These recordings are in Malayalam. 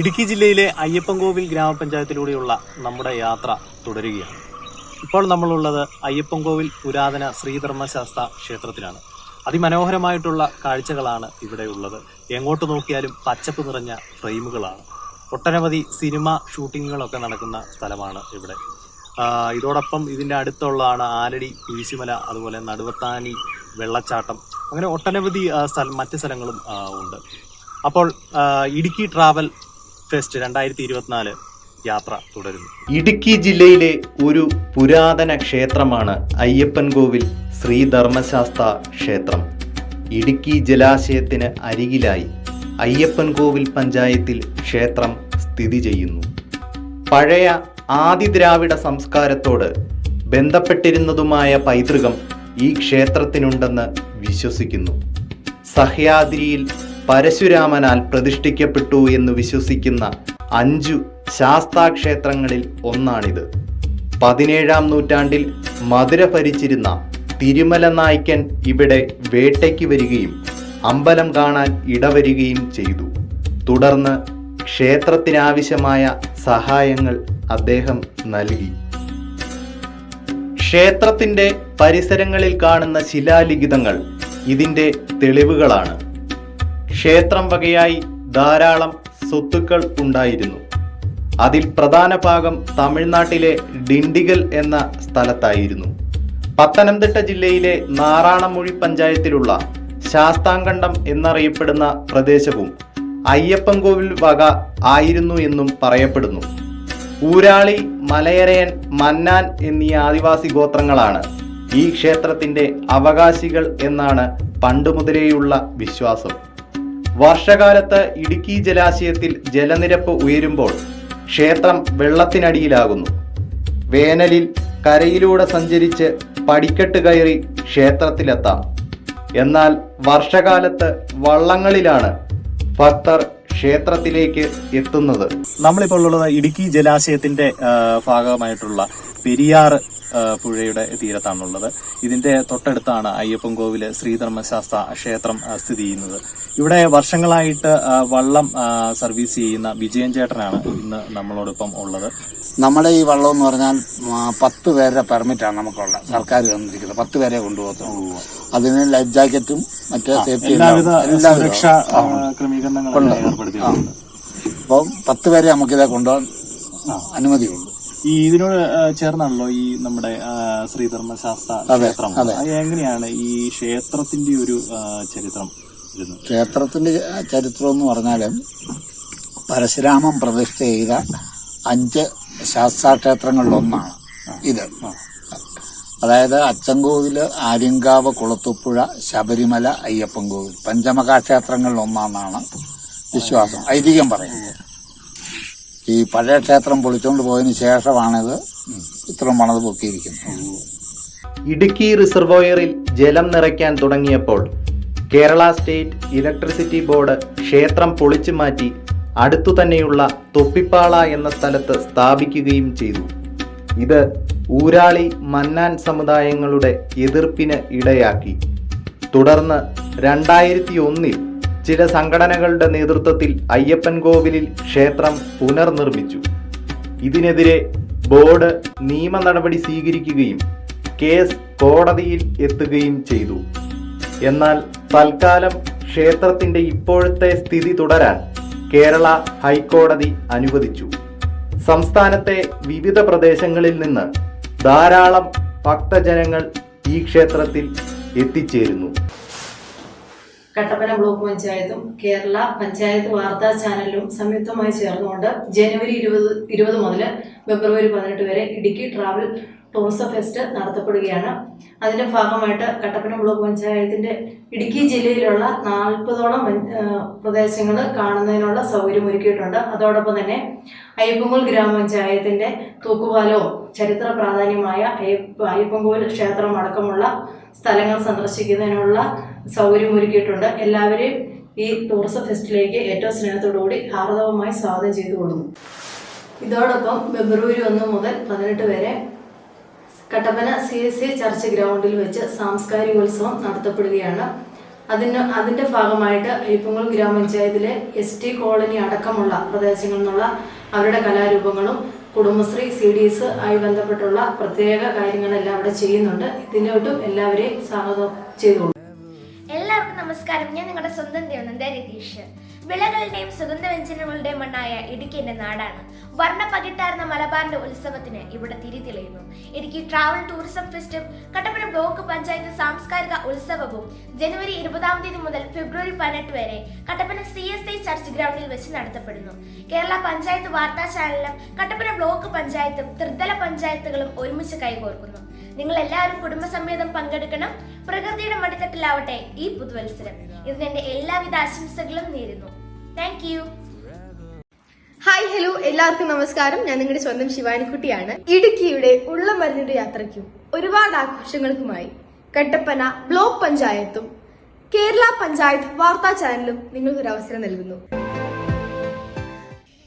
ഇടുക്കി ജില്ലയിലെ അയ്യപ്പൻകോവിൽ ഗ്രാമപഞ്ചായത്തിലൂടെയുള്ള നമ്മുടെ യാത്ര തുടരുകയാണ്. ഇപ്പോൾ നമ്മളുള്ളത് അയ്യപ്പൻകോവിൽ പുരാതന ശ്രീധർമ്മശാസ്ത്ര ക്ഷേത്രത്തിലാണ്. അതിമനോഹരമായിട്ടുള്ള കാഴ്ചകളാണ് ഇവിടെ ഉള്ളത്. എങ്ങോട്ട് നോക്കിയാലും പച്ചപ്പ് നിറഞ്ഞ ഫ്രെയിമുകളാണ്. ഒട്ടനവധി സിനിമ ഷൂട്ടിങ്ങുകളൊക്കെ നടക്കുന്ന സ്ഥലമാണ് ഇവിടെ. ഇതോടൊപ്പം ഇതിന്റെ അടുത്തുള്ളതാണ് ആലടി കുരിശുമല അതുപോലെ നടുവത്താനി വെള്ളച്ചാട്ടം അങ്ങനെ ഒട്ടനവധി മറ്റ് സ്ഥലങ്ങളും ഉണ്ട്. അപ്പോൾ ഇടുക്കി ട്രാവൽ ഫെസ്റ്റ് രണ്ടായിരത്തി ഇരുപത്തിനാല് യാത്ര തുടരുന്നു. ഇടുക്കി ജില്ലയിലെ ഒരു പുരാതന ക്ഷേത്രമാണ് അയ്യപ്പൻകോവിൽ ശ്രീ ധർമ്മശാസ്ത്ര ക്ഷേത്രം. ഇടുക്കി ജലാശയത്തിന് അരികിലായി അയ്യപ്പൻകോവിൽ പഞ്ചായത്തിൽ ക്ഷേത്രം സ്ഥിതി ചെയ്യുന്നു. പഴയ ആദി ദ്രാവിഡ സംസ്കാരത്തോട് ബന്ധപ്പെട്ടിരുന്നതുമായ പൈതൃകം ഈ ക്ഷേത്രത്തിനുണ്ടെന്ന് വിശ്വസിക്കുന്നു. സഹ്യാദ്രിയിൽ പരശുരാമനാൽ പ്രതിഷ്ഠിക്കപ്പെട്ടു എന്ന് വിശ്വസിക്കുന്ന അഞ്ചു ശാസ്താക്ഷേത്രങ്ങളിൽ ഒന്നാണിത്. പതിനേഴാം നൂറ്റാണ്ടിൽ മധുര ഭരിച്ചിരുന്ന തിരുമല നായ്ക്കൻ ഇവിടെ വേട്ടയ്ക്ക് വരികയും അമ്പലം കാണാൻ ഇടവരികയും ചെയ്തു. തുടർന്ന് ക്ഷേത്രത്തിനാവശ്യമായ സഹായങ്ങൾ അദ്ദേഹം നൽകി. ക്ഷേത്രത്തിന്റെ പരിസരങ്ങളിൽ കാണുന്ന ശിലാലിഖിതങ്ങൾ ഇതിന്റെ തെളിവുകളാണ്. ക്ഷേത്രം വകയായി ധാരാളം സ്വത്തുക്കൾ ഉണ്ടായിരുന്നു. അതിൽ പ്രധാന ഭാഗം തമിഴ്നാട്ടിലെ ഡിണ്ടിഗൽ എന്ന സ്ഥലത്തായിരുന്നു. പത്തനംതിട്ട ജില്ലയിലെ നാറാണമൊഴി പഞ്ചായത്തിലുള്ള ശാസ്താങ്കണ്ടം എന്നറിയപ്പെടുന്ന പ്രദേശവും അയ്യപ്പൻകോവിൽ വക ആയിരുന്നു എന്നും പറയപ്പെടുന്നു. ഊരാളി മലയരയൻ മന്നാൻ എന്നീ ആദിവാസി ഗോത്രങ്ങളാണ് ഈ ക്ഷേത്രത്തിന്റെ അവകാശികൾ എന്നാണ് പണ്ടുമുതലേയുള്ള വിശ്വാസം. വർഷകാലത്ത് ഇടുക്കി ജലാശയത്തിൽ ജലനിരപ്പ് ഉയരുമ്പോൾ ക്ഷേത്രം വെള്ളത്തിനടിയിലാകുന്നു. വേനലിൽ കരയിലൂടെ സഞ്ചരിച്ച് പടിക്കെട്ട് കയറി ക്ഷേത്രത്തിലെത്താം. എന്നാൽ വർഷകാലത്ത് വള്ളങ്ങളിലാണ് ഭക്തർ ക്ഷേത്രത്തിലേക്ക് എത്തുന്നത്. നമ്മളിപ്പോൾ ഉള്ളത് ഇടുക്കി ജലാശയത്തിന്റെ ഭാഗമായിട്ടുള്ള പെരിയാർ പുഴയുടെ തീരത്താണുള്ളത്. ഇതിന്റെ തൊട്ടടുത്താണ് അയ്യപ്പൻ കോവിൽ ശ്രീധർമ്മശാസ്ത്ര ക്ഷേത്രം സ്ഥിതി ചെയ്യുന്നത്. ഇവിടെ വർഷങ്ങളായിട്ട് വള്ളം സർവീസ് ചെയ്യുന്ന വിജയൻ ചേട്ടനാണ് ഇന്ന് നമ്മളോടൊപ്പം ഉള്ളത്. നമ്മുടെ ഈ വള്ളം എന്ന് പറഞ്ഞാൽ പത്ത് പേരുടെ പെർമിറ്റാണ് നമുക്കുള്ള സർക്കാർ തന്നിരിക്കുന്നത്. പത്ത് പേരെ കൊണ്ടുപോകത്തുള്ളൂ. അതിന് ലൈഫ് ജാക്കറ്റും മറ്റേ സേഫ്റ്റി എല്ലാവിധ ക്രമീകരണങ്ങളും ഏർപ്പെടുത്തിയിട്ടുണ്ട് അപ്പം പത്ത് പേരെ ഇതാ കൊണ്ടുപോകാൻ അനുമതിയുള്ളൂ. ഈ ഇതിനോട് ചേർന്നാണല്ലോ ഈ നമ്മുടെ ശ്രീധർമ്മശാസ്ത്ര ക്ഷേത്രം. എങ്ങനെയാണ് ഈ ക്ഷേത്രത്തിന്റെ ഒരു ചരിത്രം ക്ഷേത്രത്തിന്റെ ചരിത്രം എന്ന് പറഞ്ഞാൽ പരശുരാമൻ പ്രതിഷ്ഠ ചെയ്ത അഞ്ച് ശാസ്താക്ഷേത്രങ്ങളിലൊന്നാണ് ഇത്. അതായത് അച്ചൻകോവിൽ ആര്യങ്കാവ് കുളത്തുപ്പുഴ ശബരിമല അയ്യപ്പൻകോവിൽ. പഞ്ചമകാ ക്ഷേത്രങ്ങളിൽ ഒന്നാണെന്നാണ് വിശ്വാസം ഐതിഹ്യം പറയുന്നത് ഈ പഴയ ക്ഷേത്രം പൊളിച്ചുകൊണ്ട് പോയതിനു ശേഷമാണിത് ഇത്രയും പണത് പൊക്കിയിരിക്കുന്നത്. ഇടുക്കി റിസർവോയറിൽ ജലം നിറയ്ക്കാൻ തുടങ്ങിയപ്പോൾ കേരള സ്റ്റേറ്റ് ഇലക്ട്രിസിറ്റി ബോർഡ് ക്ഷേത്രം പൊളിച്ചു മാറ്റി അടുത്തു തന്നെയുള്ള തൊപ്പിപ്പാള എന്ന സ്ഥലത്ത് സ്ഥാപിക്കുകയും ചെയ്തു. ഇത് ഊരാളി മന്നാൻ സമുദായങ്ങളുടെ എതിർപ്പിന് ഇടയാക്കി. തുടർന്ന് രണ്ടായിരത്തി ഒന്നിൽ ചില സംഘടനകളുടെ നേതൃത്വത്തിൽ അയ്യപ്പൻ കോവിലിൽ ക്ഷേത്രം പുനർനിർമ്മിച്ചു. ഇതിനെതിരെ ബോർഡ് നിയമ നടപടി സ്വീകരിക്കുകയും കേസ് കോടതിയിൽ എത്തുകയും ചെയ്തു. എന്നാൽ തൽക്കാലം ക്ഷേത്രത്തിന്റെ ഇപ്പോഴത്തെ സ്ഥിതി തുടരാൻ കേരള ഹൈക്കോടതി അനുവദിച്ചു. സംസ്ഥാനത്തെ വിവിധ പ്രദേശങ്ങളിൽ നിന്ന് ധാരാളം ഭക്തജനങ്ങൾ ഈ ക്ഷേത്രത്തിൽ എത്തിച്ചേരുന്നു. കട്ടപ്പന ബ്ലോക്ക് പഞ്ചായത്തും കേരള പഞ്ചായത്ത് വാർത്താ ചാനലും സംയുക്തമായി ചേർന്നുകൊണ്ട് ജനുവരി ഇരുപത് ഇരുപത് മുതൽ ഫെബ്രുവരി പതിനെട്ട് വരെ ഇടുക്കി ട്രാവൽ ടൂറിസം ഫെസ്റ്റ് നടത്തപ്പെടുകയാണ്. അതിന്റെ ഭാഗമായിട്ട് കട്ടപ്പന ബ്ലോക്ക് പഞ്ചായത്തിന്റെ ഇടുക്കി ജില്ലയിലുള്ള നാൽപ്പതോളം പ്രദേശങ്ങൾ കാണുന്നതിനുള്ള സൗകര്യം ഒരുക്കിയിട്ടുണ്ട്. അതോടൊപ്പം തന്നെ അയ്യപ്പങ്കോൽ ഗ്രാമപഞ്ചായത്തിന്റെ തൂക്കുപാലവും ചരിത്ര പ്രാധാന്യമായ അയ്യപ്പങ്കോൽ ക്ഷേത്രം അടക്കമുള്ള സ്ഥലങ്ങൾ സന്ദർശിക്കുന്നതിനുള്ള സൗകര്യം ഒരുക്കിയിട്ടുണ്ട്. എല്ലാവരെയും ഈ ടൂറിസം ഫെസ്റ്റിലേക്ക് ഏറ്റവും സ്നേഹത്തോടുകൂടി ഹാർദവമായി സ്വാഗതം ചെയ്തുകൊള്ളുന്നു. ഇതോടൊപ്പം ഫെബ്രുവരി ഒന്ന് മുതൽ പതിനെട്ട് വരെ Kattappana C S C church ഗ്രൗണ്ടിൽ വെച്ച് സാംസ്കാരികോത്സവം നടത്തപ്പെടുകയാണ്. അതിന് അതിന്റെ ഭാഗമായിട്ട് അയ്യപ്പൻകുളം ഗ്രാമപഞ്ചായത്തിലെ എസ് ടി കോളനി അടക്കമുള്ള പ്രദേശങ്ങളിൽ നിന്നുള്ള അവരുടെ കലാരൂപങ്ങളും കുടുംബശ്രീ സി ഡി എസ് ആയി ബന്ധപ്പെട്ടുള്ള പ്രത്യേക കാര്യങ്ങളെല്ലാം അവിടെ ചെയ്യുന്നുണ്ട്. ഇതിനോട്ടും എല്ലാവരെയും സ്വാഗതം ചെയ്തോളൂ എല്ലാവർക്കും നമസ്കാരം. ഞാൻ നിങ്ങളുടെ സ്വന്തം ദേവനന്ദ രതീഷ് വിളകളുടെയും സുഗന്ധവ്യഞ്ജനങ്ങളുടെയും മണ്ണായ ഇടുക്കി നാടാണ്. വർണ പകിട്ടാർന്ന മലബാറിന്റെ ഉത്സവത്തിന് ഇവിടെ തിരി തെളിയുന്നു. ഇടുക്കി ട്രാവൽ ടൂറിസം ഫെസ്റ്റും കട്ടപ്പന ബ്ലോക്ക് പഞ്ചായത്ത് സാംസ്കാരിക ഉത്സവവും ജനുവരി ഇരുപതാം തീയതി മുതൽ ഫെബ്രുവരി പതിനെട്ട് വരെ Kattappana C S I church ഗ്രൗണ്ടിൽ വെച്ച് നടത്തപ്പെടുന്നു. കേരള പഞ്ചായത്ത് വാർത്താ ചാനലും കട്ടപ്പന ബ്ലോക്ക് പഞ്ചായത്തും ത്രിതല പഞ്ചായത്തുകളും ഒരുമിച്ച് കൈകോർക്കുന്നു. നിങ്ങൾ എല്ലാവരും കുടുംബസമേതം പങ്കെടുക്കണം. പ്രകൃതിയുടെ മടിത്തട്ടിലാവട്ടെ ഈ പുതുവത്സരം. ഇതിന് എന്റെ എല്ലാവിധ ആശംസകളും നേരുന്നു. താങ്ക് യു ഹായ് ഹലോ എല്ലാവർക്കും നമസ്കാരം. ഞാൻ നിങ്ങളുടെ സ്വന്തം ശിവാനിക്കുട്ടിയാണ്. ഇടുക്കിയുടെ ഉള്ള മരുന്നിന്റെ യാത്രയ്ക്കും ഒരുപാട് ആഘോഷങ്ങൾക്കുമായി കട്ടപ്പന ബ്ലോക്ക് പഞ്ചായത്തും കേരള പഞ്ചായത്ത് വാർത്താ ചാനലും നിങ്ങൾക്കൊരു അവസരം നൽകുന്നു.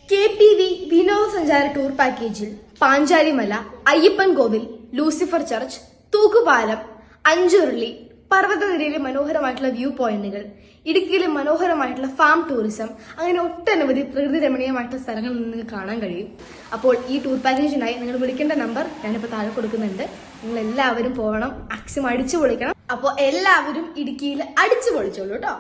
കെ പി വി വിനോദസഞ്ചാര ടൂർ പാക്കേജിൽ പാഞ്ചാലിമല അയ്യപ്പൻ കോവിൽ ലൂസിഫർ ചർച്ച് തൂക്കുപാലം അഞ്ചുരുളി പർവതനിരയിലെ മനോഹരമായിട്ടുള്ള വ്യൂ പോയിന്റുകൾ ഇടുക്കിയിലെ മനോഹരമായിട്ടുള്ള ഫാം ടൂറിസം അങ്ങനെ ഒട്ടനവധി പ്രകൃതി രമണീയമായിട്ടുള്ള സ്ഥലങ്ങൾ നിങ്ങൾക്ക് കാണാൻ കഴിയും. അപ്പോൾ ഈ ടൂർ പാക്കേജിനായി നിങ്ങൾ വിളിക്കേണ്ട നമ്പർ ഞാനിപ്പോൾ താഴെ കൊടുക്കുന്നുണ്ട്. നിങ്ങൾ എല്ലാവരും പോകണം മാക്സിമം അടിച്ചു പൊളിക്കണം. അപ്പോൾ എല്ലാവരും ഇടുക്കിയിൽ അടിച്ചു പൊളിച്ചോളൂ കേട്ടോ.